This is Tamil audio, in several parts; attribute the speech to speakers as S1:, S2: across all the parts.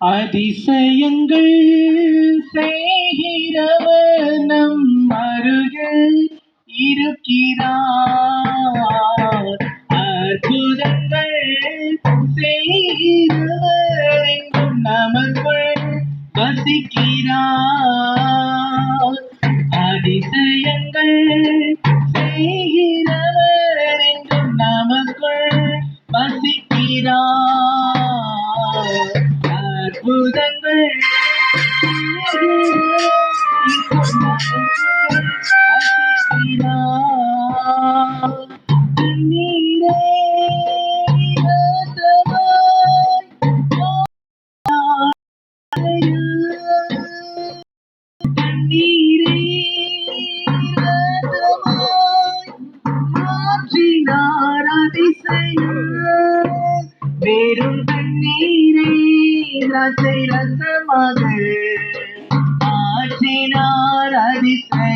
S1: அதிசயங்கள் செய்கிறவர் நம் அருகில் இருக்கிறார். வெறும் தண்ணீரே ரசை ரசமாக ஆற்றினார் அதிசய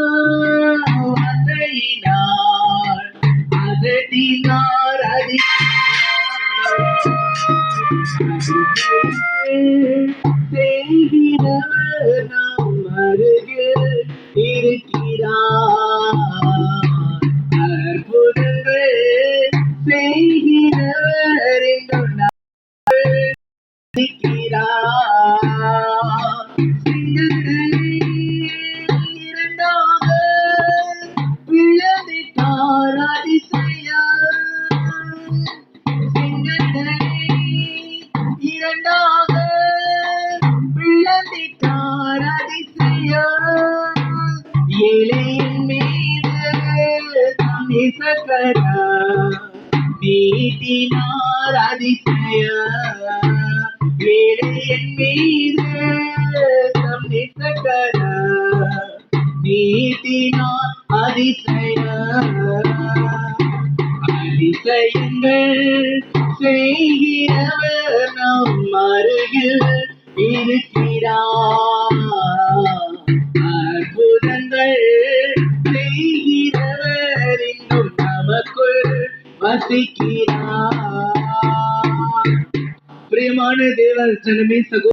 S1: மாற்றினார் வார்த்தையினார் அதட்டினார் தம் இசக்கர நீட்டினார் அதிசயம் ஏழையின் மீது தம் இசக்கர நீட்டினார் அதிசயம் அதிசயங்கள் செய்கிறவர் நம் அருகில் இருக்கிறார். बस की ना प्रेमान देवर जन्मी सगो